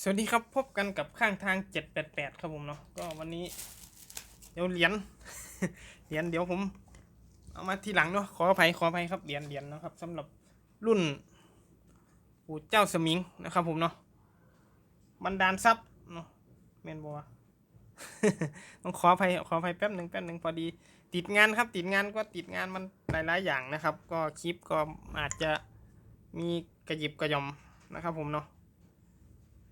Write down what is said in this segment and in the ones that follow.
สวัสดีครับพบกันกับข้างทาง 788 ครับผมเนาะก็วันนี้ เดี๋ยวเหรียญเหรียญเดี๋ยวผม เอามาทีหลังเนาะขออภัยขออภัยครับเหรียญเหรียญนะครับสำหรับรุ่นปู่เจ้าสมิงนะครับผมเนาะบันดาลทรัพย์เนาะเมนบัวต้องขออภัยขออภัยแป๊บหนึ่งแป๊บหนึ่งพอดี ติดงานครับติดงานก็ติดงานมันหลายๆอย่างนะครับ ก็คลิปก็อาจจะมีกระยิบกระย่อมนะครับผมเนาะ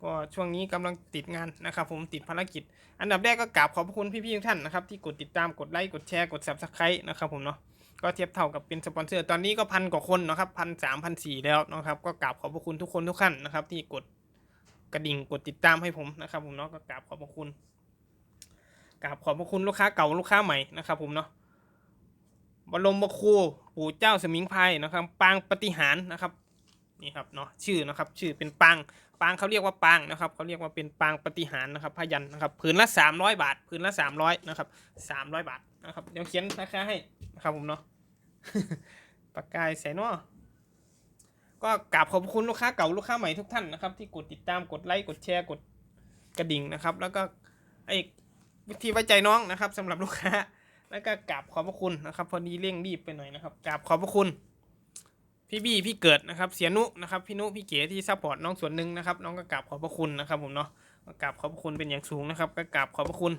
ก็ช่วงนี้กำลังติดงานนะครับผมติดภารกิจ อันดับแรกก็กราบขอบพระคุณพี่ๆทุกท่านนะครับที่กดติดตามกดไลค์กดแชร์กด subscribe นะครับผมเนาะก็เทียบเท่ากับเป็นสปอนเซอร์ตอนนี้ก็พันกว่าคนนะครับพันสามพันสี่แล้วนะครับก็กราบขอบพระคุณทุกคนทุกท่านนะครับที่กดกระดิ่งกดติดตามให้ผมนะครับผมเนาะก็กราบขอบพระคุณกราบขอบพระคุณลูกค้าเก่าลูกค้าใหม่นะครับผมเนาะบรมบครูปู่เจ้าสมิงพรายนะครับ ปางปฏิหารนะครับนี่ครับเนาะชื่อนะครับชื่อเป็นปางางเขาเรียกว่าปางนะครับเขาเรียกว่าเป็นปางปฏิหารนะครับพยันนะครับผืนละสามร้อยบาทผืนละสามร้อยนะครับสามร้อยบาทนะครับเดี๋ยวเขียนราคาให้นะครับผมเนาะปากกายใส่นาก็กราบขอบคุณลูกค้าเก่าลูกค้าใหม่ทุกท่านนะครับ ที่กดติดตามกดไลค์กดแชร์กดกระดิ่งนะครับ แล้วก็ไอ้วิธีไว้ใจน้องนะครับสำหรับลูกค้า แล้วก็กราบขอบพระคุณนะครับ พอดีเร่งรีบไปหน่อยนะครับกราบขอบพระคุณ พี่บี้พี่เกิดนะครับเสียนุนะครับพี่นุพี่เก๋ที่ซัพพอร์ตน้องส่วนหนึ่งนะครับน้องก็กราบขอบพระคุณนะครับผมเนาะก็กราบขอบพระคุณเป็นอย่างสูงนะครับก็กราบขอบพระคุณ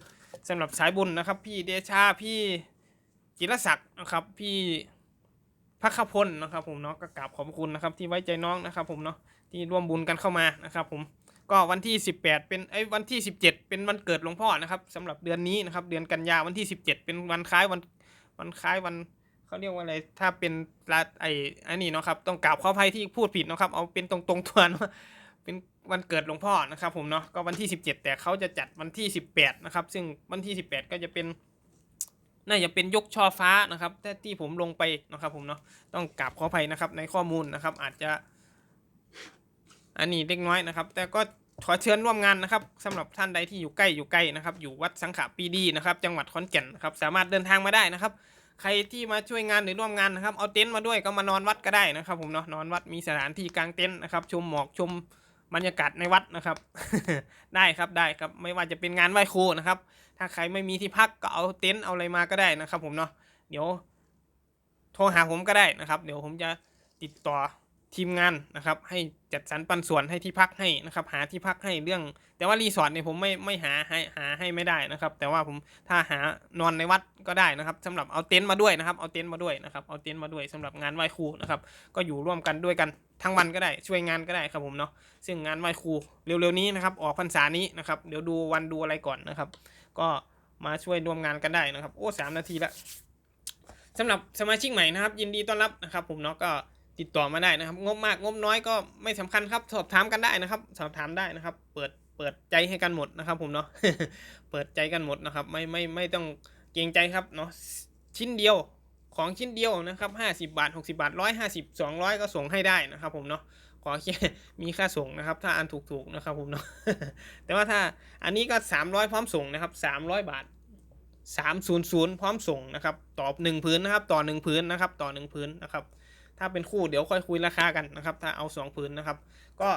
สำหรับสายบุญนะครับ พี่เดชาพี่จิรศักดิ์นะครับพี่พักขพลนะครับ ผมเนาะก็กราบขอบพระคุณนะครับ ที่ไว้ใจน้องนะครับผมเนาะที่ร่วมบุญกันเข้ามานะครับผมก็วันที่ 18 เป็นไอ้วันที่ 17 เป็นวันเกิดหลวงพ่อนะครับสำหรับเดือนนี้นะครับ เดือนกันยาวันที่ 17 เป็นวันคล้ายวันวันคล้ายวัน เขาเรียกว่าอะไร ถ้าเป็นรัฐไอ้อันนี้เนาะครับ ต้องกราบขออภัยที่พูดผิดเนาะครับ เอาเป็นตรงตรงๆตัวนะเป็นวันเกิดหลวงพ่อนะครับ ผมเนาะ ก็วันที่ 17 แต่เขาจะจัดวันที่ 18 นะครับ ซึ่งวันที่ 18 ก็จะเป็น น่าจะเป็นยกช่อฟ้านะครับแต่ที่ผมลงไปนะครับ ผมเนาะ ต้องกราบขออภัยนะครับ ในข้อมูลนะครับ อาจจะ อันนี้เล็กน้อยนะครับ แต่ก็ขอเชิญร่วมงานนะครับสำหรับท่านใดที่อยู่ใกล้อยู่ใกล้นะครับ อยู่วัดสังขปีดีนะครับ จังหวัดขอนแก่นนะครับ สามารถเดินทางมาได้นะครับ ใครที่มาช่วยงานหรือร่วมงานนะครับ เอาเต็นท์มาด้วยก็มานอนวัดก็ได้นะครับผมเนาะนอนวัดมีสถานที่กลางเต็นท์นะครับ ชมหมอกชมบรรยากาศในวัดนะครับ ได้ครับได้ครับไม่ว่าจะเป็นงานไหว้ครูนะครับ ถ้าใครไม่มีที่พักก็เอาเต็นท์เอาอะไรมาก็ได้นะครับ ผมเนาะเดี๋ยวโทรหาผมก็ได้นะครับ เดี๋ยวผมจะติดต่อ ทีมงานนะครับให้จัดสรรปันส่วนให้ที่พักให้นะครับหาที่พักให้เรื่อง แต่ว่ารีสอร์ทเนี่ยผมไม่ไม่หาให้หาให้ไม่ได้นะครับ แต่ว่าผมถ้าหานอนในวัดก็ได้นะครับสำหรับเอาเต็นท์มาด้วยนะครับเอาเต็นท์มาด้วยนะครับเอาเต็นท์มาด้วยสำหรับงานไหว้ครูนะครับก็อยู่ร่วมกันด้วยกันทั้งวันก็ได้ช่วยงานก็ได้ครับผมเนาะซึ่งงานไหว้ครูเร็วๆนี้นะครับออกพรรษานี้นะครับเดี๋ยวดูวันดูอะไรก่อนนะครับ ก็มาช่วยร่วมงานกันได้นะครับโอ้สามนาทีละสำหรับสมาชิกใหม่นะครับ ยินดีต้อนรับนะครับผมเนาะก็ ติดต่อมาได้นะครับ งบมากงบน้อยก็ไม่สำคัญครับ สอบถามกันได้นะครับ สอบถามได้นะครับ เปิดเปิดใจให้กันหมดนะครับ ผมเนาะเปิดใจกันหมดนะครับ ไม่ไม่ไม่ต้องเกรงใจครับเนาะชิ้นเดียวของชิ้นเดียวนะครับห้าสิบาทหกสิบาทร้อยห้าสิบสองร้อยก็ส่งให้ได้นะครับ ผมเนาะขอแค่มีค่าส่งนะครับ ถ้าอันถูกๆนะครับ ผมเนาะแต่ว่าถ้าอันนี้ก็สามร้อยพร้อมส่งนะครับสามร้อยบาทสามศูนย์ศูนย์พร้อมส่งนะครับ ต่อหนึ่งพื้นนะครับ ต่อหนึ่งพื้นนะครับ ต่อหนึ่งพื้นนะครับ ถ้าเป็นคู่เดี๋ยวค่อยคุยราคากันนะครับ ถ้าเอาสองพื้นนะครับ ก็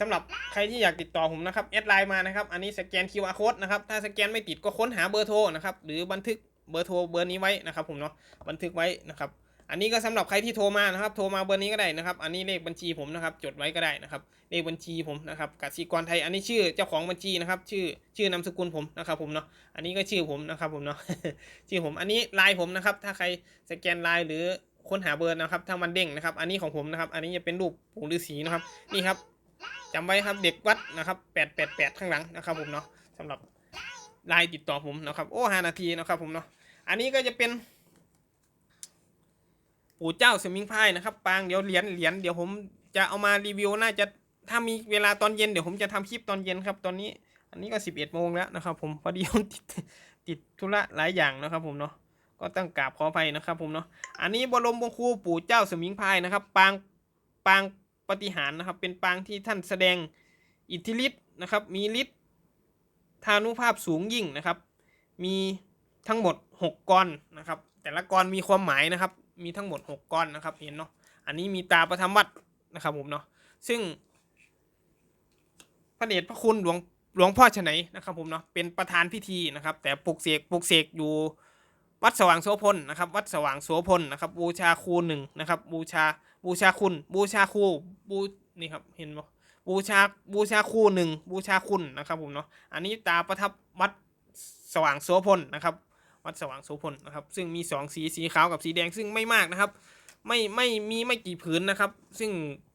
สำหรับใครที่อยากติดต่อผมนะครับแอดไลน์มานะครับ อันนี้สแกน QR code นะครับ ถ้าสแกนไม่ติดก็ค้นหาเบอร์โทรนะครับ หรือบันทึกเบอร์โทรเบอร์นี้ไว้นะครับ ผมเนาะ บันทึกไว้นะครับ อันนี้ก็สำหรับใครที่โทรมานะครับ โทรมาเบอร์นี้ก็ได้นะครับ อันนี้เลขบัญชีผมนะครับ จดไว้ก็ได้นะครับ เลขบัญชีผมนะครับกสิกรไทย อันนี้ชื่อเจ้าของบัญชีนะครับ ชื่อชื่อนามสกุลผมนะครับ ผมเนาะ อันนี้ก็ชื่อผมนะครับ ผมเนาะ ชื่อผม อันนี้ไลน์ผมนะครับ ถ้าใครสแกนไลน์หรือ ค้นหาเบอร์นะครับถ้ามันเด้งนะครับ อันนี้ของผมนะครับ อันนี้จะเป็นรูปปู่ฤาษีนะครับ นี่ครับจำไว้ครับเด็กวัดนะครับแปดแปดแปดข้างหลังนะครับ ผมเนาะสำหรับไลน์ติดต่อผมนะครับ โอ้ห้านาทีนะครับผมเนาะอันนี้ก็จะเป็นปู่เจ้าสมิงพายนะครับปางเดี๋ยวเหรียญเหรียญเดี๋ยวผมจะเอามารีวิวน่าจะถ้ามีเวลาตอนเย็นเดี๋ยวผมจะทำคลิปตอนเย็นครับตอนนี้ อันนี้ก็สิบเอ็ดโมงแล้วนะครับ ผมพอดีผมติดติดธุระหลายอย่างนะครับ ผมเนาะ ก็ต้องกราบขออภัยนะครับผมเนาะอันนี้บรมบงครูปู่เจ้าสมิงพายนะครับ ปางปางปฏิหารนะครับ เป็นปางที่ท่านแสดงอิทธิฤทธิ์นะครับ มีฤทธิ์ทานุภาพสูงยิ่งนะครับ มีทั้งหมดหกกรนะครับ แต่ละกรมีความหมายนะครับ มีทั้งหมดหกก้อนนะครับเห็นเนาะอันนี้มีตาประทับวัดนะครับผมเนาะซึ่งพระเดชพระคุณหลวงหลวงพ่อฉไนนะครับผมเนาะเป็นประธานพิธีนะครับ แต่ปลุกเสกปลุกเสกอยู่ วัดสว่างโสพลนะครับวัดสว่างโสพลนะครับบูชาครูหนึ่งนะครับบูชาบูชาคุณ บูชาครูบูนี่ครับเห็นบ่บูชาบูชาครูหนึ่งบูชาคุณนะครับผมเนาะอันนี้ตาประทับวัดสว่างโสพลนะครับวัดสว่างโสพลนะครับซึ่งมีสองสีสีขาวกับสีแดงซึ่งไม่มากนะครับไม่ไม่มีไม่กี่ผืนนะครับ ซึ่ง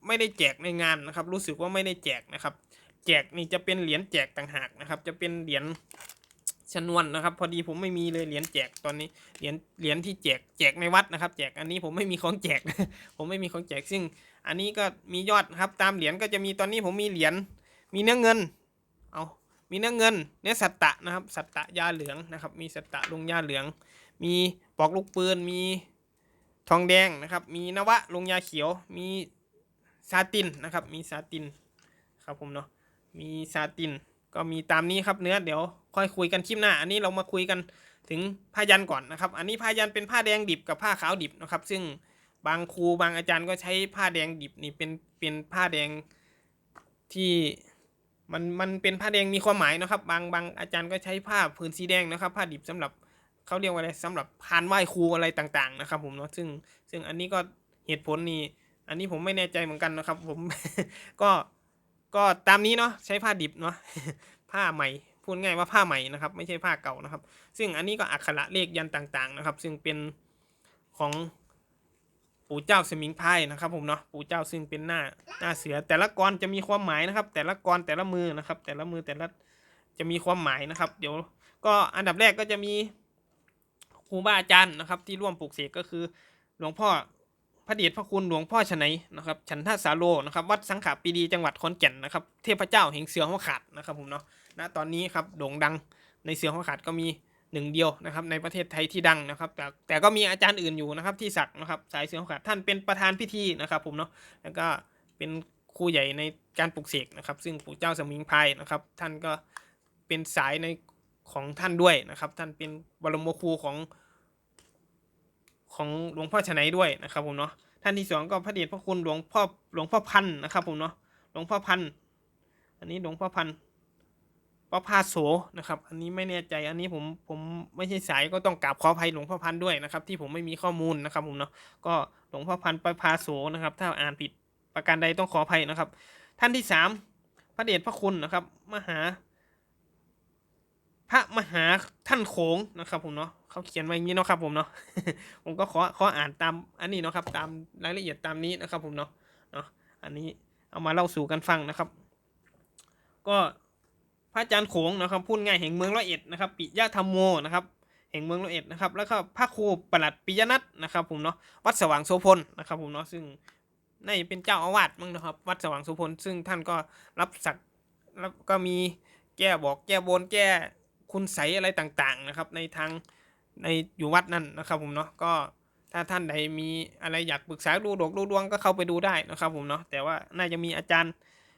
ไม่ได้แจกในงานนะครับ รู้สึกว่าไม่ได้แจกนะครับ แจกนี่จะเป็นเหรียญแจกต่างหากนะครับ จะเป็นเหรียญ ชนวนนะครับ พอดีผมไม่มีเลยเหรียญแจกตอนนี้เหรียญเหรียญที่แจกแจกในวัดนะครับ แจกอันนี้ผมไม่มีของแจก ผมไม่มีของแจกซึ่ง อันนี้ก็มียอดครับตามเหรียญก็จะมีตอนนี้ผมมีเหรียญมีเนื้อเงินเอามีเนื้อเงินเนื้อสัตตะนะครับสัตตะยาเหลืองนะครับ มีสัตตะลงยาเหลือง มีปลอกลูกปืนมีทองแดงนะครับ มีนวะลงยาเขียว มีซาตินนะครับ มีซาตินครับผมเนาะมีซาติน ก็มีตามนี้ครับเนื้อเดี๋ยวค่อยคุยกันคลิปหน้า อันนี้เรามาคุยกันถึงผ้ายันก่อนนะครับ อันนี้ผ้ายันเป็นผ้าแดงดิบกับผ้าขาวดิบนะครับ ซึ่งบางครูบางอาจารย์ก็ใช้ผ้าแดงดิบนี่เป็นเป็นผ้าแดงที่มันมันเป็นผ้าแดงมีความหมายนะครับ บางบางอาจารย์ก็ใช้ผ้าผืนสีแดงนะครับ ผ้าดิบสำหรับเขาเรียกว่าอะไรสำหรับพานไหว้ครูอะไรต่าง ๆ นะครับ ผมเนาะซึ่งซึ่งอันนี้ก็เหตุผลนี่อันนี้ผมไม่แน่ใจเหมือนกันนะครับ ผมก็ ก็ตามนี้เนาะใช้ผ้าดิบเนาะผ้าใหม่พูดง่ายว่าผ้าใหม่นะครับ ไม่ใช่ผ้าเก่านะครับ ซึ่งอันนี้ก็อักขระเลขยันต่างๆนะครับ ซึ่งเป็นของปู่เจ้าสมิงพรายนะครับ ผมเนาะปู่เจ้าซึ่งเป็นหน้าหน้าเสือ แต่ละกรจะมีความหมายนะครับ แต่ละกรแต่ละมือนะครับ แต่ละมือแต่ละจะมีความหมายนะครับ เดี๋ยวก็อันดับแรกก็จะมีครูบาอาจารย์นะครับ ที่ร่วมปลูกเสกก็คือหลวงพ่อ พระเดชพระคุณหลวงพ่อชนัยนะครับฉันทสาโลนะครับวัดสังขปีดีจังหวัดขอนแก่นนะครับเทพเจ้าแห่งเสือหัวขาดนะครับผมเนาะณตอนนี้ครับโด่งดังในเสือหัวขาดก็มีหนึ่งเดียวนะครับในประเทศไทยที่ดังนะครับ แต่แต่ก็มีอาจารย์อื่นอยู่นะครับที่สักนะครับสายเสือหัวขาดท่านเป็นประธานพิธีนะครับผมเนาะแล้วก็เป็นครูใหญ่ในการปลูกเสกนะครับ ซึ่งปู่เจ้าสมิงพายนะครับ ท่านก็เป็นสายในของท่านด้วยนะครับ ท่านเป็นบรมครูของ ของหลวงพ่อชนัยด้วยนะครับผมเนาะท่านที่สองก็พระเดชพระคุณหลวงพ่อหลวงพ่อพันนะครับผมเนาะหลวงพ่อพันอันนี้หลวงพ่อพันธุ์ประภาโสนะครับ อันนี้ไม่แน่ใจอันนี้ผมผมไม่ใช่สายก็ต้องกราบขออภัยหลวงพ่อพันด้วยนะครับ ที่ผมไม่มีข้อมูลนะครับผมเนาะก็หลวงพ่อพันประภาโสนะครับ ถ้าอ่านผิดประการใดต้องขออภัยนะครับ ท่านที่สามพระเดชพระคุณนะครับ มหา พระมหาท่านโขงนะครับผมเนาะ เขาเขียนไว้อย่างนี้เนาะครับผมเนาะผมก็ขอขออ่านตามอันนี้เนาะครับตามรายละเอียดตามนี้นะครับผมเนาะเนาะอันนี้เอามาเล่าสู่กันฟังนะครับ ก็พระอาจารย์โขงนะครับพูดง่ายแห่งเมืองร้อยเอ็ดนะครับปิยะธรรมโมนะครับแห่งเมืองร้อยเอ็ดนะครับแล้วก็พระครูประหลัดปิยนัทนะครับผมเนาะวัดสว่างโสพลนะครับผมเนาะซึ่งน่าจะเป็นเจ้าอาวาสมั้งนะครับ วัดสว่างโสพลซึ่งท่านก็รับศักดิ์แล้วก็มีแก้บอกแก้บนแก้คุณใสอะไรต่างๆนะครับในทาง ในอยู่วัดนั่นนะครับผมเนาะก็ถ้าท่านใดมีอะไรอยากปรึกษาดูดวงดูดวงก็เข้าไปดูได้นะครับผมเนาะแต่ว่าน่าจะมีอาจารย์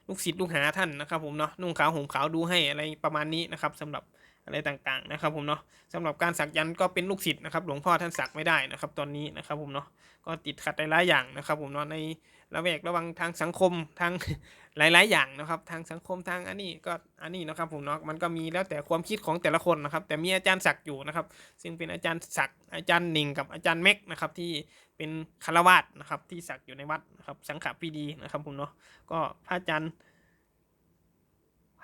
ลูกศิษย์ลูกหาท่านนะครับผมเนาะนุ่งขาวห่มขาวดูให้อะไรประมาณนี้นะครับสำหรับ อะไรต่างๆนะครับผมเนาะสำหรับการสักยันต์ก็เป็นลูกศิษย์นะครับ หลวงพ่อท่านสักไม่ได้นะครับ ตอนนี้นะครับผมเนาะก็ติดขัดหลายๆอย่างนะครับผมเนาะในระแวกระวังทางสังคมทางหลาย ๆ อย่างนะครับ ทางสังคมทางอันนี้ก็อันนี้นะครับผมเนาะมันก็มีแล้วแต่ความคิดของแต่ละคนนะครับ แต่มีอาจารย์ศักอยู่นะครับ ซึ่งเป็นอาจารย์ศักอาจารย์หนิงกับอาจารย์เม็กนะครับที่เป็นคารวาสนะครับที่ศักอยู่ในวัดนะครับสังขปีดีนะครับผมเนาะก็พระอาจารย์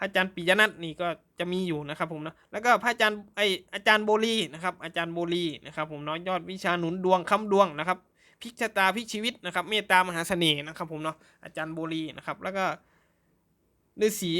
ระอาจารย์ปิยนัทนี่ก็จะมีอยู่นะครับผมเนาะแล้วก็พระอาจารย์ไออาจารย์โบลีนะครับอาจารย์โบลีนะครับผมเนาะยอดวิชาหนุนดวงคำดวงนะครับพิกชะตาพิกชีวิตนะครับเมตตามหาเสน่ห์นะครับผมเนาะอาจารย์โบลีนะครับแล้วก็ฤาษี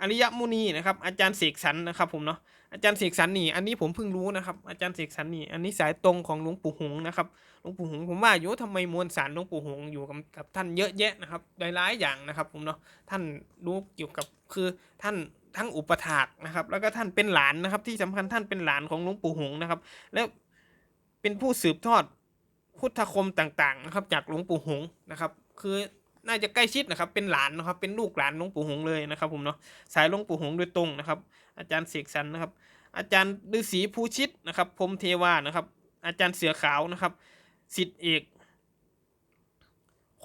อริยมุนีนะครับอาจารย์เสกสรรนะครับผมเนาะ อาจารย์เสกสรรนี่ อันนี้ผมเพิ่งรู้นะครับ อาจารย์เสกสรรนี่ อันนี้สายตรงของหลวงปู่หงนะครับ หลวงปู่หงผมว่าอยู่ทำไมมวลสารหลวงปู่หงอยู่กับกับท่านเยอะแยะนะครับหลายๆอย่างนะครับ ผมเนาะ ท่านรู้เกี่ยวกับคือท่านทั้งอุปถากนะครับ แล้วก็ท่านเป็นหลานนะครับ ที่สำคัญท่านเป็นหลานของหลวงปู่หงนะครับ แล้วเป็นผู้สืบทอดพุทธคมต่างๆนะครับ จากหลวงปู่หงนะครับ คือน่าจะใกล้ชิดนะครับ เป็นหลานนะครับ เป็นลูกหลานหลวงปู่หงเลยนะครับ ผมเนาะ สายหลวงปู่หงโดยตรงนะครับ อาจารย์เสกสรรนะครับ อาจารย์ฤาษีภูชิตนะครับพรมเทวานะครับ อาจารย์เสือขาวนะครับสิทธิเอก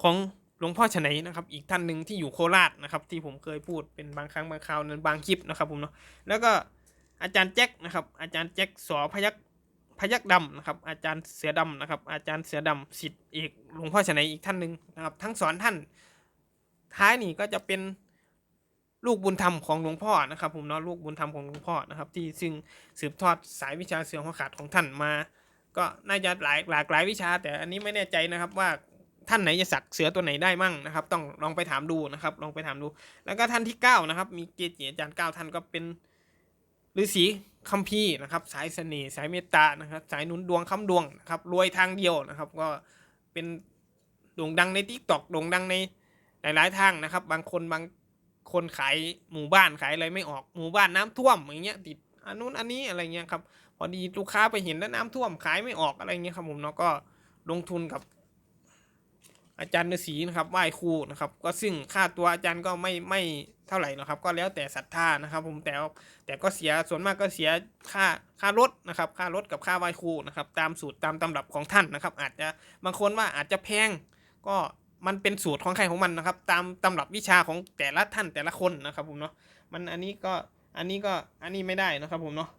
ของหลวงพ่อฉไนนะครับ อีกท่านหนึ่งที่อยู่โคราชนะครับ ที่ผมเคยพูดเป็นบางครั้งบางคราวในบางคลิปนะครับผมเนาะแล้วก็อาจารย์แจ็คนะครับ อาจารย์แจ็คสอพยักพยักดำนะครับ อาจารย์เสือดำนะครับ อาจารย์เสือดำสิทธิ์เอกหลวงพ่อฉไนอีกท่านหนึ่งนะครับ ทั้งสอนท่านท้ายนี่ก็จะเป็น ลูกบุญธรรมของหลวงพ่อนะครับผมเนาะลูกบุญธรรมของหลวงพ่อนะครับ ที่ซึ่งสืบทอดสายวิชาเสือหัวขาดของท่านมา ก็น่าจะหลายหลากหลายวิชา แต่อันนี้ไม่แน่ใจนะครับว่าท่านไหนจะสักเสือตัวไหนได้มั่งนะครับ ต้องลองไปถามดูนะครับ ลองไปถามดู แล้วก็ท่านที่เก้านะครับ มีเกจิอาจารย์เก้าท่านก็เป็นฤาษีคัมภีร์นะครับ สายเสน่ห์สายเมตตานะครับ สายหนุนดวงค้ำดวงนะครับรวยทางเดียวนะครับ ก็เป็นโด่งดังในทิกตอกโด่งดังในหลายๆทางนะครับ บางคนบาง คนขายหมู่บ้านขายอะไรไม่ออกหมู่บ้านน้ำท่วมอย่างเงี้ยติดอันนู้นอันนี้อะไรเงี้ยครับพอดีลูกค้าไปเห็นแล้วน้ำท่วมขายไม่ออกอะไรเงี้ยครับผมเนาะก็ลงทุนกับอาจารย์ฤาษีนะครับไหว้ครูนะครับ ก็ซึ่งค่าตัวอาจารย์ก็ไม่ไม่เท่าไหร่หรอกครับ ก็แล้วแต่ศรัทธานะครับ ผมแต่แต่ก็เสียส่วนมากก็เสียค่าค่ารถนะครับ ค่ารถกับค่าไหว้ครูนะครับ ตามสูตรตามตำรับของท่านนะครับ อาจจะบางคนว่าอาจจะแพงก็ มันเป็นสูตรของใครของมันนะครับ ตามตำรับวิชาของแต่ละท่านแต่ละคนนะครับผมเนาะมันอันนี้ก็อันนี้ก็อันนี้ไม่ได้นะครับผมเนาะ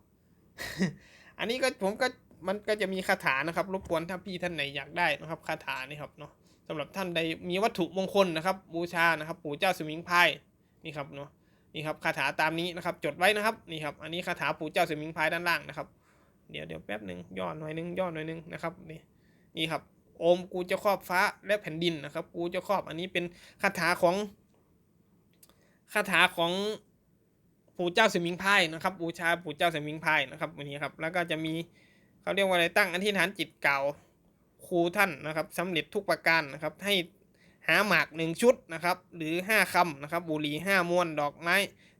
อันนี้ก็ผมก็มันก็จะมีคาถานะครับ รบกวนถ้าพี่ท่านไหนอยากได้นะครับคาถานี่ครับเนาะสำหรับท่านใดมีวัตถุมงคลนะครับ บูชานะครับ ปู่เจ้าสมิงพรายนี่ครับเนาะนี่ครับคาถาตามนี้นะครับ จดไว้นะครับนี่ครับอันนี้คาถาปู่เจ้าสมิงพรายด้านล่างนะครับ เดี๋ยวเดี๋ยวแป๊บหนึ่งย่อหน่อยหนึงย่อหน่อยหนึงนะครับนี่นี่ครับ โอมกูจะครอบฟ้าและแผ่นดินนะครับ กูจะครอบอันนี้เป็นคาถาของคาถาของปู่เจ้าสมิงพายนะครับ บูชาปู่เจ้าสมิงพายนะครับวันนี้ครับ แล้วก็จะมีเขาเรียกว่าอะไรตั้งอธิษฐานจิตเก่าครูท่านนะครับสำเร็จทุกประการนะครับ ให้หาหมากหนึ่งชุดนะครับ หรือห้าคำนะครับ บุหรี่ห้ามวนดอกไม้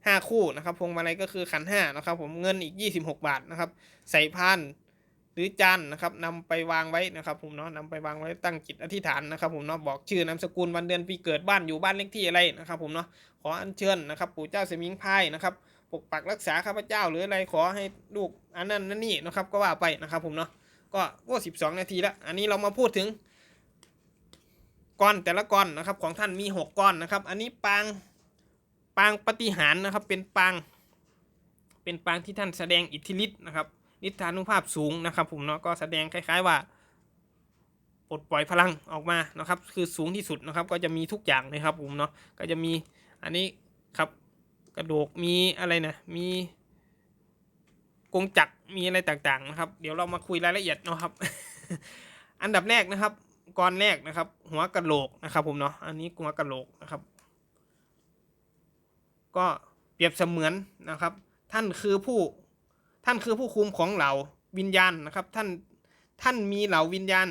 ห้าคู่นะครับพวงมาลัยก็คือขันห้านะครับ ผมเงินอีกยี่สิบหกบาทนะครับ ใส่พาน หรือจานนะครับนำไปวางไว้นะครับผมเนาะนำไปวางไว้ตั้งจิตอธิษฐานนะครับผมเนาะบอกชื่อนามสกุลวันเดือนปีเกิดบ้านอยู่บ้านเลขที่อะไรนะครับผมเนาะขออัญเชิญนะครับปู่เจ้าเสมิงพายนะครับปกปักรักษาข้าพเจ้าหรืออะไรขอให้ลูกอันนั้นนั่นนี่นะครับก็ว่าไปนะครับผมเนาะก็ก็สิบสองนาทีแล้ว อันนี้เรามาพูดถึงก้อนแต่ละก้อนนะครับของท่านมีหกก้อนนะครับ อันนี้ปางปางปฏิหารนะครับเป็นปาง เป็นปางที่ท่านแสดงอิทธิฤทธิ์นะครับ ฤทานุภาพสูงนะครับผมเนาะก็แสดงคล้าย ๆว่าปลดปล่อยพลังออกมานะครับ คือสูงที่สุดนะครับ ก็จะมีทุกอย่างเลยครับผมเนาะก็จะมีอันนี้ครับกระดูกมีอะไรนะมีกงจักรมีอะไรต่างๆนะครับ เดี๋ยวเรามาคุยรายละเอียดเนาะครับ อันดับแรกนะครับก้อนแรกนะครับ หัวกระโหลกนะครับผมเนาะอันนี้หัวกระโหลกนะครับ ก็เปรียบเสมือนนะครับ ท่านคือผู้ ท่านคือผู้คุมของเหล่าวิญญาณนะครับ ท่านท่านมีเหล่าวิญญาณ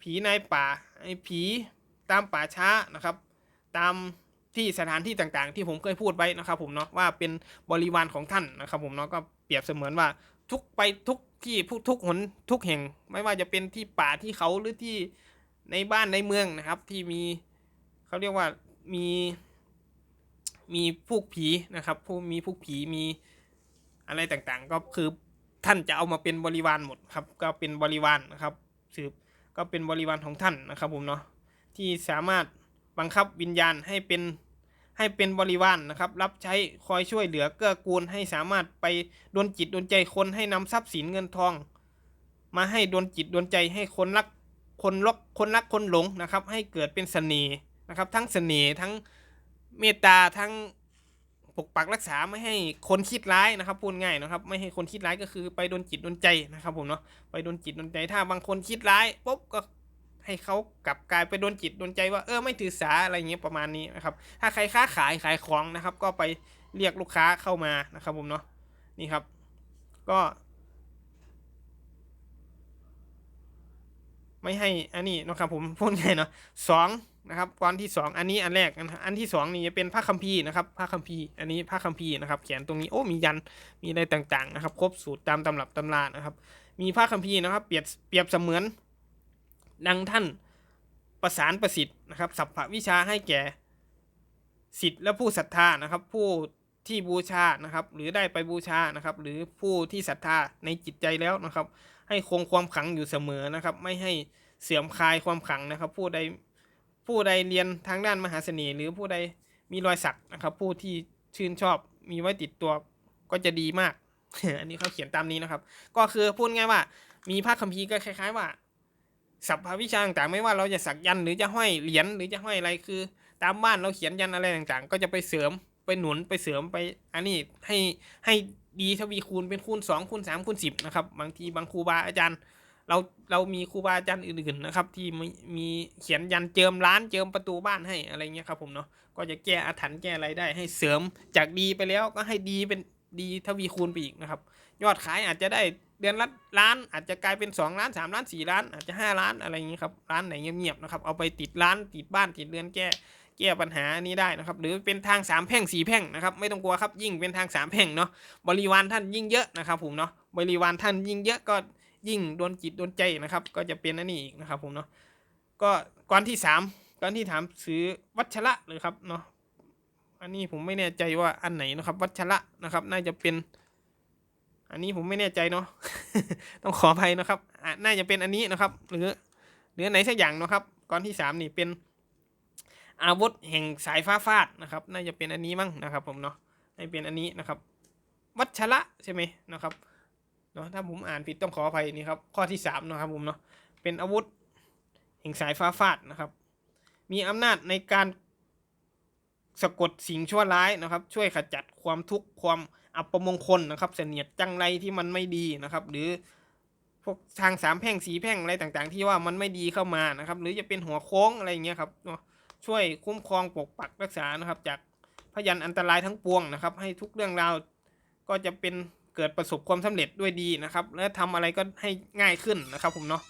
ผีในป่าไอ้ผีตามป่าช้านะครับ ตามที่สถานที่ต่างๆ ที่ผมเคยพูดไว้นะครับ ผมเนาะว่าเป็นบริวารของท่านนะครับ ผมเนาะก็เปรียบเสมือนว่าทุกไปทุกที่ผู้ทุกหนทุกแห่ง ไม่ว่าจะเป็นที่ป่าที่เขาหรือที่ในบ้านในเมืองนะครับ ที่มีเขาเรียกว่ามีมีพวกผีนะครับผู้มีพวกผีมี อะไรต่างๆ ก็คือท่านจะเอามาเป็นบริวารหมดครับ ก็เป็นบริวารนะครับ สืบก็เป็นบริวารของท่านนะครับผมเนาะที่สามารถบังคับวิญญาณให้เป็นให้เป็นบริวารนะครับ รับใช้คอยช่วยเหลือเกื้อกูลให้สามารถไปดลจิตดลใจคนให้นำทรัพย์สินเงินทอง มาให้ดลจิตดลใจให้คนรักคนรักคนรักคนหลงนะครับ ให้เกิดเป็นเสน่ห์นะครับ ทั้งเสน่ห์ทั้งเมตตาทั้ง ปกปักรักษาไม่ให้คนคิดร้ายนะครับพูดง่ายนะครับ ไม่ให้คนคิดร้ายก็คือไปโดนจิตโดนใจนะครับผมเนาะไปโดนจิตโดนใจถ้าบางคนคิดร้ายปุ๊บก็ให้เขากลับกลายไปโดนจิตโดนใจว่าเออไม่ถือสาอะไรเงี้ยประมาณนี้นะครับถ้าใครค้าขายขายของนะครับ ก็ไปเรียกลูกค้าเข้ามานะครับผมเนาะนี่ครับ ก็ไม่ให้อันนี้นะครับผมพูดง่ายเนาะสอง นะครับก้อนที่สองอันนี้อันแรกอันที่สองนี่จะเป็นผ้าคัมภีร์นะครับผ้าคัมภีร์อันนี้ผ้าคัมภีร์นะครับเขียนตรงนี้โอ้มียันมีอะไรต่างๆนะครับ ครบสูตรตามตำรับตำรานะครับ มีผ้าคัมภีร์นะครับ เปรียบเปรียบเสมือนดังท่านประสานประสิทธิ์นะครับสัพพวิชาให้แก่สิทธิ์และผู้ศรัทธานะครับ ผู้ที่บูชานะครับ หรือได้ไปบูชานะครับ หรือผู้ที่ศรัทธาในจิตใจแล้วนะครับ ให้คงความขังอยู่เสมอนะครับ ไม่ให้เสื่อมคลายความขังนะครับ ผู้ใด ผู้ใดเรียนทางด้านมหาเสน่ห์หรือผู้ใดมีรอยสักนะครับ ผู้ที่ชื่นชอบมีไว้ติดตัวก็จะดีมาก อันนี้เขาเขียนตามนี้นะครับ ก็คือพูดง่ายว่า มีพระคัมภีร์ก็คล้าย ๆ ว่าสัพพวิชาต่างๆไม่ว่าเราจะสักยันต์หรือจะห้อยเหรียญหรือจะห้อยอะไรคือ ตามบ้านเราเขียนยันอะไรต่างๆ ก็จะไปเสริมไปหนุนไปเสริมไปอันนี้ให้ให้ดีทวีคูณเป็นคูณสองคูณสามคูณสิบนะครับบางทีบางครูบาอาจารย์ เราเรามีครูบาอาจารย์อื่นๆนะครับ ที่มีมเขียนยันเจิมร้านเจิมประตูบ้านให้อะไรเงี้ยครับผมเนาะก็จะแก้อาถรรพ์แก้อะไรได้ให้เสริมจากดีไปแล้วก็ให้ดีเป็นดีทวีคูณไปอีกนะครับ ยอดขายอาจจะได้เดือนละล้านอาจจะกลายเป็น 2 ล้าน 3 ล้าน 4 ล้าน อาจจะ 5 ล้านอะไรอย่างนี้ครับร้านไหนเงียบๆนะครับเอาไปติดร้านติดบ้านติดเรือนแก้แก้ปัญหานี้ได้นะครับ หรือเป็นทางสามแพ่งสีแพ่งนะครับไม่ต้องกลัวครับยิ่งเป็นทางสามแพ่งเนาะบริวารท่านยิ่งเยอะนะครับผมเนาะบริวารท่านยิ่งเยอะก็ ยิ่งโดนจิตโดนใจนะครับ ก็จะเป็นอันนี้อีกนะครับ ผมเนาะก็ก้อนที่สามก้อนที่ถามซื้อวัชระเลยครับเนาะอันนี้ผมไม่แน่ใจว่าอันไหนนะครับ วัชระนะครับ น่าจะเป็น อันนี้ผมไม่แน่ใจเนาะต้องขออภัยนะครับอะน่าจะเป็นอันนี้นะครับ หรือหรือไหนสักอย่างนะครับ ก้อนที่สามนี่เป็นอาวุธแห่งสายฟ้าฟาดนะครับ น่าจะเป็นอันนี้มั้งนะครับ ผมเนาะให้เป็นอันนี้นะครับ วัชระใช่ไหมนะครับ เนาะถ้าผมอ่านผิดต้องขออภัยนี่ครับข้อที่สามนะครับผมเนาะเป็นอาวุธแห่งสายฟ้าฟาดนะครับ มีอำนาจในการสะกดสิ่งชั่วร้ายนะครับ ช่วยขจัดความทุกข์ความอัปมงคลนะครับ เสนียดจังไรที่มันไม่ดีนะครับ หรือพวกทางสามแพร่งสีแพร่งอะไรต่างๆ ที่ว่ามันไม่ดีเข้ามานะครับ หรือจะเป็นหัวโค้งอะไรอย่างเงี้ยครับเนาะช่วยคุ้มครองปกปักรักษานะครับ จากพยันอันตรายทั้งปวงนะครับ ให้ทุกเรื่องราวก็จะเป็น เกิดประสบความสำเร็จด้วยดีนะครับ และทำอะไรก็ให้ง่ายขึ้นนะครับ ผมเนาะ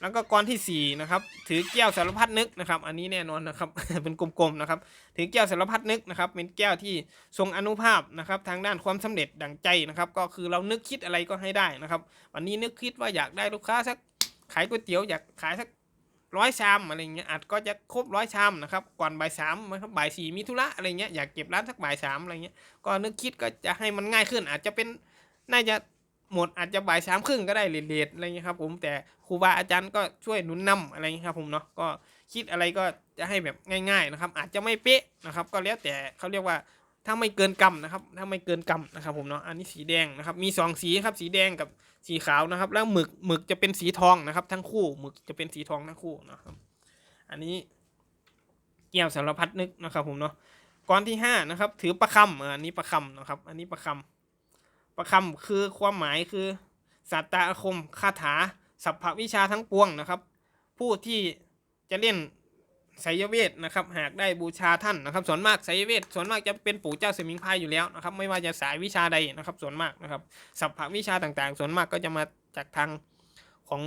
แล้วก็กรที่สี่นะครับถือแก้วสารพัดนึกนะครับ อันนี้แน่นอนนะครับ เป็นกลมๆนะครับ ถือแก้วสารพัดนึกนะครับ เป็นแก้วที่ทรงอนุภาพนะครับ ทางด้านความสำเร็จดั่งใจนะครับ ก็คือเรานึกคิดอะไรก็ให้ได้นะครับ วันนี้นึกคิดว่าอยากได้ลูกค้าสักขายก๋วยเตี๋ยวอยากขายสักร้อยชามอะไรเงี้ยอาจก็จะครบร้อยชามนะครับก่อนบ่ายสามนะครับบ่ายสี่มีธุระอะไรเงี้ยอยากเก็บร้านสักบ่ายสามอะไรเงี้ยก็นึกคิดก็จะให้มันง่ายขึ้น อาจจะเป็น น่าจะหมดอาจจะบ่ายสามครึ่งก็ได้เลทๆอะไรเงี้ยครับผมแต่ครูบาอาจารย์ก็ช่วยหนุนนำอะไรเงี้ยครับผมเนาะก็คิดอะไรก็จะให้แบบง่าย ๆนะครับ อาจจะไม่เป๊ะนะครับ ก็แล้วแต่เขาเรียกว่าถ้าไม่เกินกำนะครับถ้าไม่เกินกำนะครับผมเนาะอันนี้สีแดงนะครับมีสองสีครับสีแดงกับสีขาวนะครับ แล้วหมึกหมึกจะเป็นสีทองนะครับ ทั้งคู่หมึกจะเป็นสีทองทั้งคู่นะครับ อันนี้แก้วสารพัดนึกนะครับผมเนาะก้อนที่ห้านะครับถือประคำอันนี้ประคำนะครับ อันนี้ประคำ ประคำคือความหมายคือสัตตาอาคมคาถาสัพพวิชาทั้งปวงนะครับ ผู้ที่จะเล่นไสยเวทนะครับ หากได้บูชาท่านนะครับ ส่วนมากไสยเวทส่วนมากจะเป็นปู่เจ้าสมิงพายอยู่แล้วนะครับ ไม่ว่าจะสายวิชาใดนะครับ ส่วนมากนะครับสัพพวิชาต่างๆ ส่วนมากก็จะมาจากทางของ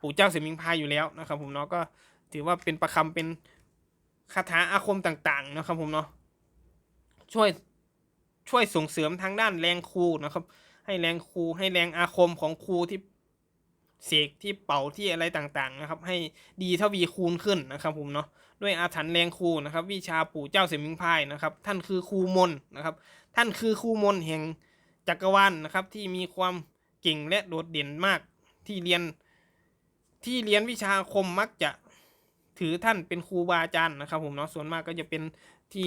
ปู่เจ้าสมิงพายอยู่แล้วนะครับ ผมเนาะก็ถือว่าเป็นประคำเป็นคาถาอาคมต่างๆนะครับ ผมเนาะช่วย ช่วยส่งเสริมทางด้านแรงครูนะครับ ให้แรงครูให้แรงอาคมของครูที่เสกที่เป่าที่อะไรต่างๆนะครับ ให้ดีทวีคูณขึ้นนะครับผมเนาะด้วยอาถรรพ์แรงครูนะครับ วิชาปู่เจ้าเสมิงพายนะครับ ท่านคือครูมนนะครับ ท่านคือครูมนแห่งจักรวาลนะครับ ที่มีความเก่งและโดดเด่นมากที่เรียนที่เรียนวิชาคมมักจะถือท่านเป็นครูบาอาจารย์นะครับ ผมเนาะส่วนมากก็จะเป็นที่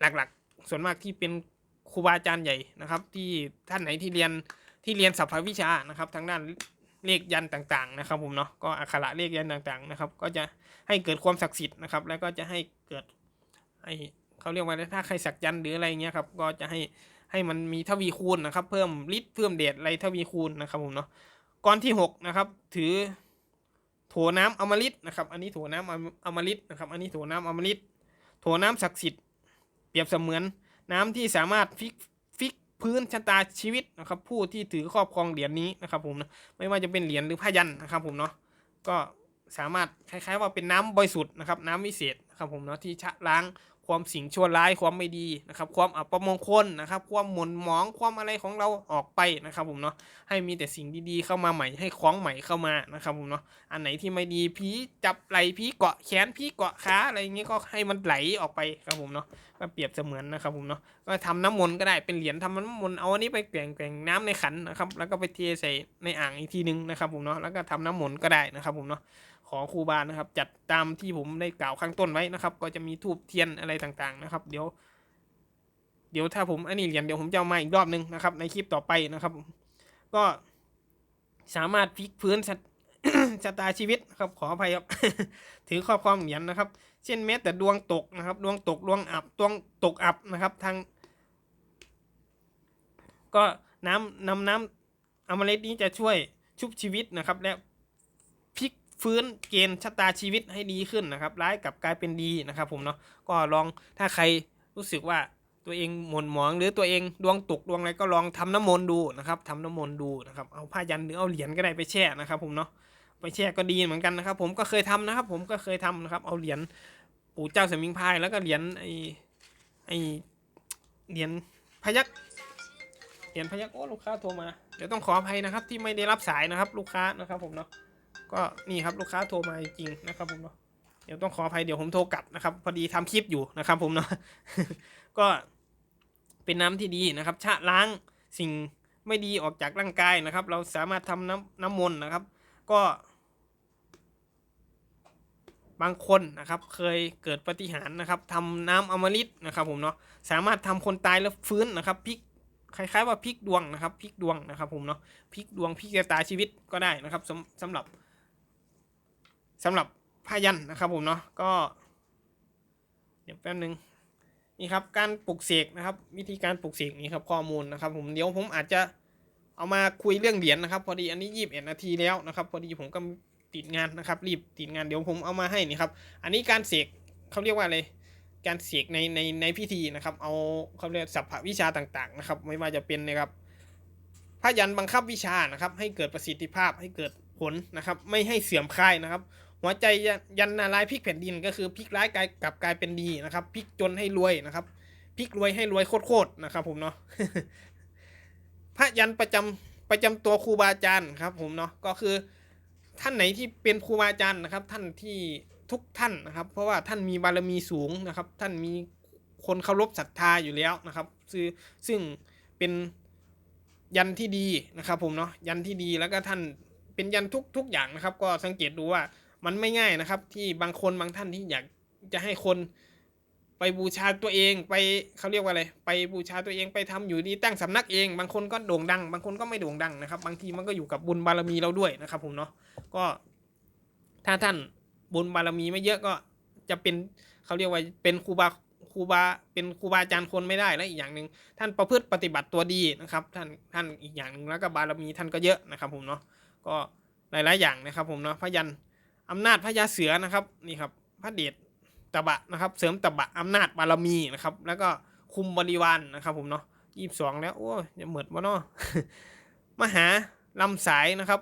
หลักๆ ส่วนมากที่เป็น ครูบาอาจารย์ใหญ่นะครับ ที่ท่านไหนที่เรียนที่เรียนสัพพวิชานะครับทางด้านเลขยันต์ต่างๆนะครับผมเนาะก็อักขระเลขยันต์ต่างๆนะครับ ก็จะให้เกิดความศักดิ์สิทธิ์นะครับ แล้วก็จะให้เกิดให้เขาเรียกว่าถ้าใครสักยันต์หรืออะไรเงี้ยครับก็จะให้ให้มันมีทวีคูณนะครับ เพิ่มฤทธิ์เพิ่มเดชอะไรทวีคูณนะครับผมเนาะก้อนที่หกนะครับถือโถน้ำอมฤตนะครับ อันนี้โถน้ำอมฤตนะครับ อันนี้โถน้ำอมฤตโถน้ำศักดิ์สิทธิ์เปรียบเสมือน น้ำที่สามารถฟิกฟิกพื้นชะตาชีวิตนะครับ ผู้ที่ถือครอบครองเหรียญนี้นะครับผมนะไม่ว่าจะเป็นเหรียญหรือพยันนะครับผมเนาะก็สามารถคล้ายๆว่าเป็นน้ำบริสุทธิ์นะครับ น้ำวิเศษนะครับผมเนาะที่ชะล้าง ความสิ่งชั่วร้ายความไม่ดีนะครับ ความอัปมงคลนะครับ ความหม่นหมองความอะไรของเราออกไปนะครับผมเนาะให้มีแต่สิ่งดีๆเข้ามาใหม่ให้คล้องใหม่เข้ามานะครับผมเนาะอันไหนที่ไม่ดีผีจับไหลผีเกาะแขนผีเกาะขาอะไรอย่างเงี้ยก็ให้มันไหลออกไปครับผมเนาะก็เปรียบเสมือนนะครับผมเนาะก็ทำน้ำมนต์ก็ได้เป็นเหรียญทำน้ำมนต์เอาอันนี้ไปแกว่งแกว่งน้ำในขันนะครับ แล้วก็ไปเทใส่ในอ่างอีกทีนึงนะครับผมเนาะแล้วก็ทำน้ำมนต์ก็ได้นะครับผมเนาะ ขขอครูบานะครับ จัดตามที่ผมได้กล่าวข้างต้นไว้นะครับ ก็จะมีทูบเทียนอะไรต่างๆนะครับ เดี๋ยว เดี๋ยวถ้าผมอันนี้เหรียญเดี๋ยวผมจะเอามาอีกรอบนึงนะครับ ในคลิปต่อไปนะครับ ก็สามารถพลิกพื้นชะตาชีวิตครับขออภัยครับ ถือครอบครองเหรียญนะครับ เช่นแม้แต่ดวงตกนะครับ ดวงตกดวงอับดวงตกอับนะครับ ทาง ก็น้ำนำน้ำอมฤตนี้จะช่วยชุบชีวิตนะครับ และ ฟื้นเกณฑ์ชะตาชีวิตให้ดีขึ้นนะครับ ร้ายกลับกลายเป็นดีนะครับ ผมเนาะก็ลองถ้าใครรู้สึกว่าตัวเองหม่นหมองหรือตัวเองดวงตกดวงอะไรก็ลองทำน้ำมนต์ดูนะครับทำน้ำมนต์ดูนะครับเอาผ้ายันหรือเอาเหรียญก็ได้ไปแช่นะครับ ผมเนาะไปแช่ก็ดีเหมือนกันนะครับ ผมก็เคยทำนะครับ ผมก็เคยทำนะครับ เอาเหรียญปู่เจ้าสมิงพายแล้วก็เหรียญไอไอเหรียญพยักเหรียญพยักโอ้ลูกค้าโทรมาเดี๋ยวต้องขออภัยนะครับ ที่ไม่ได้รับสายนะครับ ลูกค้านะครับ ผมเนาะ ก็นี่ครับลูกค้าโทรมาจริงนะครับผมเนาะเดี๋ยวต้องขออภัยเดี๋ยวผมโทรกลับนะครับ พอดีทำคลิปอยู่นะครับผมเนาะก็เป็นน้ำที่ดีนะครับ ชะล้างสิ่งไม่ดีออกจากร่างกายนะครับ เราสามารถทำน้ำน้ำมนต์นะครับ ก็ บางคนนะครับ เคยเกิดปฏิหารนะครับทำน้ำอมฤตนะครับ ผมเนาะสามารถทำคนตายแล้วฟื้นนะครับพลิกคล้ายๆว่าพลิกดวงนะครับพลิกดวงนะครับผมเนาะพลิกดวงพลิกชะตาชีวิตก็ได้นะครับสำสำหรับ สำหรับพายันนะครับผมเนาะก็เดี๋ยวแป๊บนึงนี่ครับการปลุกเสกนะครับ วิธีการปลุกเสกนี่ครับข้อมูลนะครับ ผมเดี๋ยวผมอาจจะเอามาคุยเรื่องเหรียญนะครับ พอดีอันนี้ยี่สิบเอ็ดนาทีแล้วนะครับ พอดีผมก็ติดงานนะครับ รีบติดงานเดี๋ยวผมเอามาให้นี่ครับ อันนี้การเสกเขาเรียกว่าอะไรการเสกในในในพิธีนะครับ เอาเขาเรียกสัพพวิชาต่างๆนะครับ ไม่ว่าจะเป็นนะครับพระยันบังคับวิชานะครับ ให้เกิดประสิทธิภาพให้เกิดผลนะครับ ไม่ให้เสื่อมคลายนะครับ หัวใจยันนาลายพลิกแผ่นดินก็คือพลิกร้ายกลายกลับกลายเป็นดีนะครับพลิกจนให้รวยนะครับพลิกรวยให้รวยโคตรๆนะครับ ผมเนาะพระยันประจำประจำตัวครูบาอาจารย์ครับ ผมเนาะก็คือท่านไหนที่เป็นครูบาอาจารย์นะครับ ท่านที่ทุกท่านนะครับ เพราะว่าท่านมีบารมีสูงนะครับ ท่านมีคนเคารพศรัทธาอยู่แล้วนะครับซึ่งซึ่งเป็นยันที่ดีนะครับ ผมเนาะยันที่ดีแล้วก็ท่านเป็นยันทุกทุกอย่างนะครับ ก็สังเกตดูว่า มันไม่ง่ายนะครับ ที่บางคนบางท่านที่อยากจะให้คนไปบูชาตัวเองไปเขาเรียกว่าอะไรไปบูชาตัวเองไปทำอยู่ดีตั้งสำนักเอง บางคนก็โด่งดัง บางคนก็ไม่โด่งดังนะครับ บางทีมันก็อยู่กับบุญบารมีเราด้วยนะครับ ผมเนาะก็ถ้าท่านบุญบารมีไม่เยอะก็จะเป็นเขาเรียกว่าเป็นครูบาครูบาเป็นครูบาอาจารย์คนไม่ได้และอีกอย่างหนึ่งท่านประพฤติปฏิบัติตัวดีนะครับ ท่านท่านอีกอย่างหนึ่งแล้วก็บารมีท่านก็เยอะนะครับ ผมเนาะก็หลายๆอย่างนะครับ ผมเนาะพยัน อำนาจพญาเสือนะครับนี่ครับพระเดชตบะนะครับ เสริมตบะอำนาจบารมีนะครับ แล้วก็คุมบริวารนนะครับ ผมเนาะยี่สิบสองแล้วโอ้ยจะเหมิดวะเนาะมหาลำสายนะครับ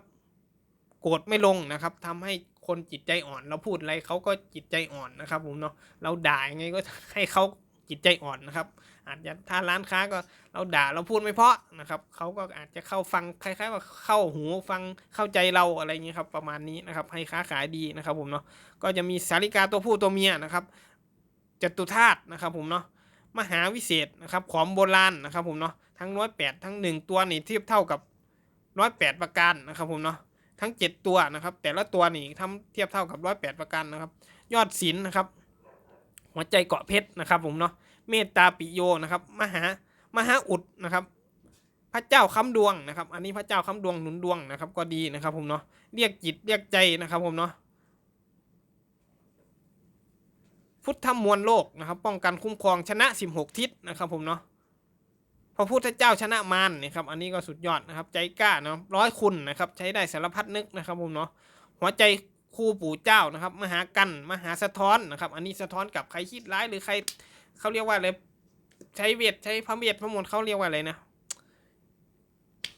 โกรธไม่ลงนะครับทำให้คนจิตใจอ่อน เราพูดอะไรเขาก็จิตใจอ่อนนะครับ ผมเนาะเราด่ายังไงก็ให้เขา จิตใจอ่อนนะครับ อาจจะถ้าร้านค้าก็เราด่าเราพูดไม่เพาะนะครับเขาก็อาจจะเข้าฟังคล้ายๆว่าเข้าหูฟังเข้าใจเราอะไรอย่างนี้ครับประมาณนี้นะครับ ให้ค้าขายดีนะครับผมเนาะก็จะมีสาริกาตัวผู้ตัวเมียนะครับจตุธาตุนะครับผมเนาะมหาวิเศษนะครับของโบราณนะครับผมเนาะทั้งร้อยแปดทั้งหนึ่งตัวนี่เทียบเท่ากับร้อยแปดประการนะครับผมเนาะทั้งเจ็ดตัวนะครับ แต่ละตัวนี่ทำเทียบเท่ากับร้อยแปดประการนะครับ ยอดศิลป์นะครับ หัวใจเกาะเพชรนะครับ ผมเนาะเมตตาปิโยนะครับ มหามหาอุดนะครับ พระเจ้าค้ำดวงนะครับ อันนี้พระเจ้าค้ำดวงหนุนดวงนะครับ ก็ดีนะครับ ผมเนาะเรียกจิตเรียกใจนะครับ ผมเนาะพุทธมวลโลกนะครับ ป้องกันคุ้มครองชนะ 16 ทิศนะครับผมเนาะพระพุทธเจ้าชนะมารนะครับ อันนี้ก็สุดยอดนะครับ ใจกล้าเนาะร้อยคุณนะครับ ใช้ได้สารพัดนึกนะครับผมเนาะหัวใจ ครูปู่เจ้านะครับ มหากันมหาสะท้อนนะครับ อันนี้สะท้อนกับใครคิดร้ายหรือใครเขาเรียกว่าอะไรใช้เวทใช้พระเวทพระมนต์เขาเรียกว่าอะไรนะ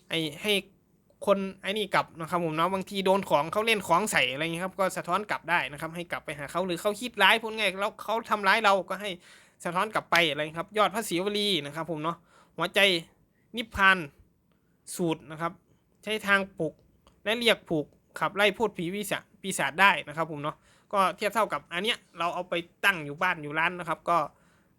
ไอให้คนไอ้นี่กลับนะครับผมเนาะบางทีโดนของเขาเล่นของใส่อะไรเงี้ยครับก็สะท้อนกลับได้นะครับ ให้กลับไปหาเขาหรือเขาคิดร้ายพูดง่ายแล้วเขาทำร้ายเราก็ให้สะท้อนกลับไปอะไรครับ ยอดพระศิวลีนะครับ ผมเนาะหัวใจนิพพานสูตรนะครับ ใช้ทางปลุกและเรียกผูกขับไล่พูดผีวิสา ปีศาจได้นะครับผมเนาะก็เทียบเท่ากับอันเนี้ยเราเอาไปตั้งอยู่บ้านอยู่ร้านนะครับ ก็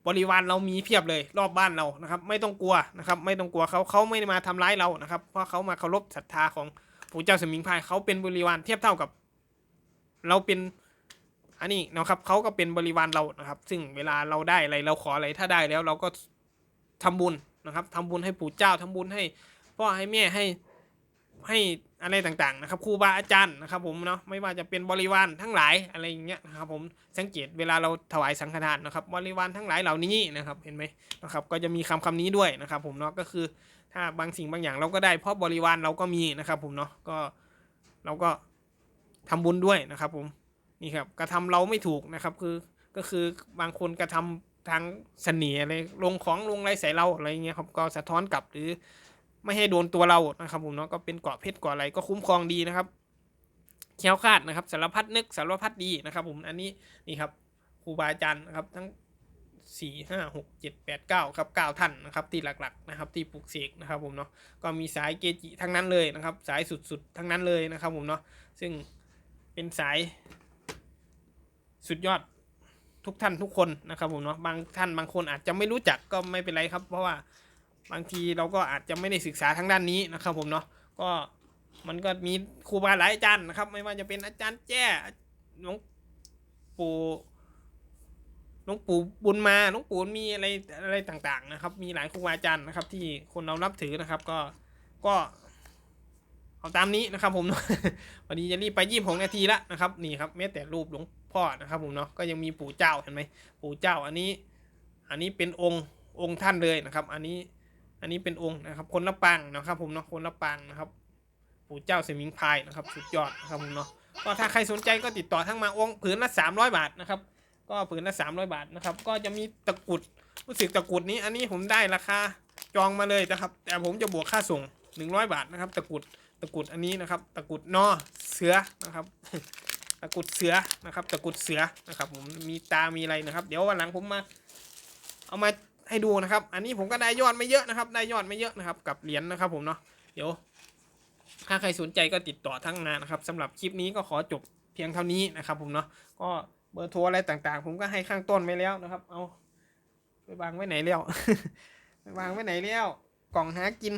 บริวารเรามีเพียบเลยรอบบ้านเรานะครับ ไม่ต้องกลัวนะครับ ไม่ต้องกลัวเขาเขาไม่ได้มาทำร้ายเรานะครับ เพราะเขามาเคารพศรัทธาของปู่เจ้าสมิงพายเขาเป็นบริวารเทียบเท่ากับ เราเป็นอันนี้นะครับเขาก็เป็นบริวารเรานะครับ ซึ่งเวลาเราได้อะไรเราขออะไรถ้าได้แล้วเราก็ทำบุญนะครับทำบุญให้ปู่เจ้าทำบุญให้พ่อให้แม่ให้ให้ อะไรต่างๆนะครับครูบาอาจารย์นะครับผมเนาะไม่ว่าจะเป็นบริวารทั้งหลายอะไรอย่างเงี้ยนะครับผมสังเกตเวลาเราถวายสังฆทานนะครับบริวารทั้งหลายเหล่านี้นะครับเห็นไหมนะครับก็จะมีคำคำนี้ด้วยนะครับผมเนาะก็คือถ้าบางสิ่งบางอย่างเราก็ได้เพราะบริวารเราก็มีนะครับผมเนาะก็เราก็ทำบุญด้วยนะครับผมนี่ครับกระทำเราไม่ถูกนะครับคือก็คือบางคนกระทำทางเสน่ห์อะไรลงของลงไรใส่เราอะไรเงี้ยครับก็สะท้อนกลับหรือ ไม่ให้โดนตัวเรานะครับผมเนาะก็เป็นเกาะเพชรเกาะอะไรก็คุ้มครองดีนะครับเขี้ยวคาดนะครับสารพัดนึกสารพัดดีนะครับ ผมอันนี้นี่ครับครูบาอาจารย์นะครับทั้งสี่ห้าหกเจ็ดแปดเก้าครับเก้าท่านนะครับที่หลักๆนะครับที่ปลูกเสกนะครับผมเนาะก็มีสายเกจิทั้งนั้นเลยนะครับ สายสุดๆทั้งนั้นเลยนะครับผมเนาะซึ่งเป็นสายสุดยอดทุกท่านทุกคนนะครับผมเนาะบางท่านบางคนอาจจะไม่รู้จักก็ไม่เป็นไรครับ เพราะว่า บางทีเราก็อาจจะไม่ได้ศึกษาทางด้านนี้นะครับผมเนาะก็มันก็มีครูบาหลายอาจารย์นะครับ ไม่ว่าจะเป็นอาจารย์แจ้หลวงปู่หลวงปู่บุญมาหลวงปู่มีอะไรอะไรต่างๆนะครับ มีหลายครูบาอาจารย์นะครับ ที่คนเรานับถือนะครับ ก็ก็เอาตามนี้นะครับผมวันนี้จะรีบไปยี่หกนาทีละนะครับนี่ครับแม้แต่รูปหลวงพ่อนะครับผมเนาะก็ยังมีปู่เจ้าเห็นไหมปู่เจ้าอันนี้ อันนี้เป็นองค์องค์ท่านเลยนะครับ อันนี้ อันนี้เป็นองค์นะครับ คนละปางนะครับ ผมเนาะคนละปางนะครับ ปู่เจ้าเสมิงพายนะครับ สุดยอดนะครับผมเนาะก็ถ้าใครสนใจก็ติดต่อทั้งมาองค์ผืนละสามร้อยบาทนะครับ ก็ผืนละสามร้อยบาทนะครับ ก็จะมีตะกุดรู้สึกตะกุดนี้อันนี้ผมได้ราคาจองมาเลยนะครับ แต่ผมจะบวกค่าส่งหนึ่งร้อยบาทนะครับ ตะกุดตะกุดอันนี้นะครับ ตะกุดนอเสือนะครับตะกุดเสือนะครับ ตะกุดเสือนะครับ ผมมีตามีอะไรนะครับ เดี๋ยววันหลังผมมา เอามา ให้ดูนะครับ อันนี้ผมก็ได้ยอดไม่เยอะนะครับ ได้ยอดไม่เยอะนะครับ กับเหรียญนะครับผมเนาะ เดี๋ยว ถ้าใครสนใจก็ติดต่อทั้งนานะครับสำหรับคลิปนี้ก็ขอจบเพียงเท่านี้นะครับ ผมเนาะ ก็เบอร์โทรอะไรต่างๆ ผมก็ให้ข้างต้นไว้แล้วนะครับ เอาไปวางไว้ไหนแล้วไปวางไว้ไหนแล้ว กล่องหากิน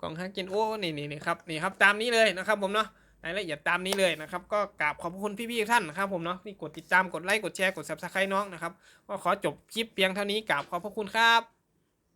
กล่องหากินโอ้ นี่นี่นี่ครับ นี่ครับ ตามนี้เลยนะครับ ผมเนาะ รายละเอียดตามนี้เลยนะครับ ก็กราบขอบคุณพี่ๆท่านนะครับผมเนาะที่กดติดตามกดไลค์กดแชร์กด subscribe น้องนะครับก็ขอจบคลิปเพียงเท่านี้กราบขอบพระคุณครับ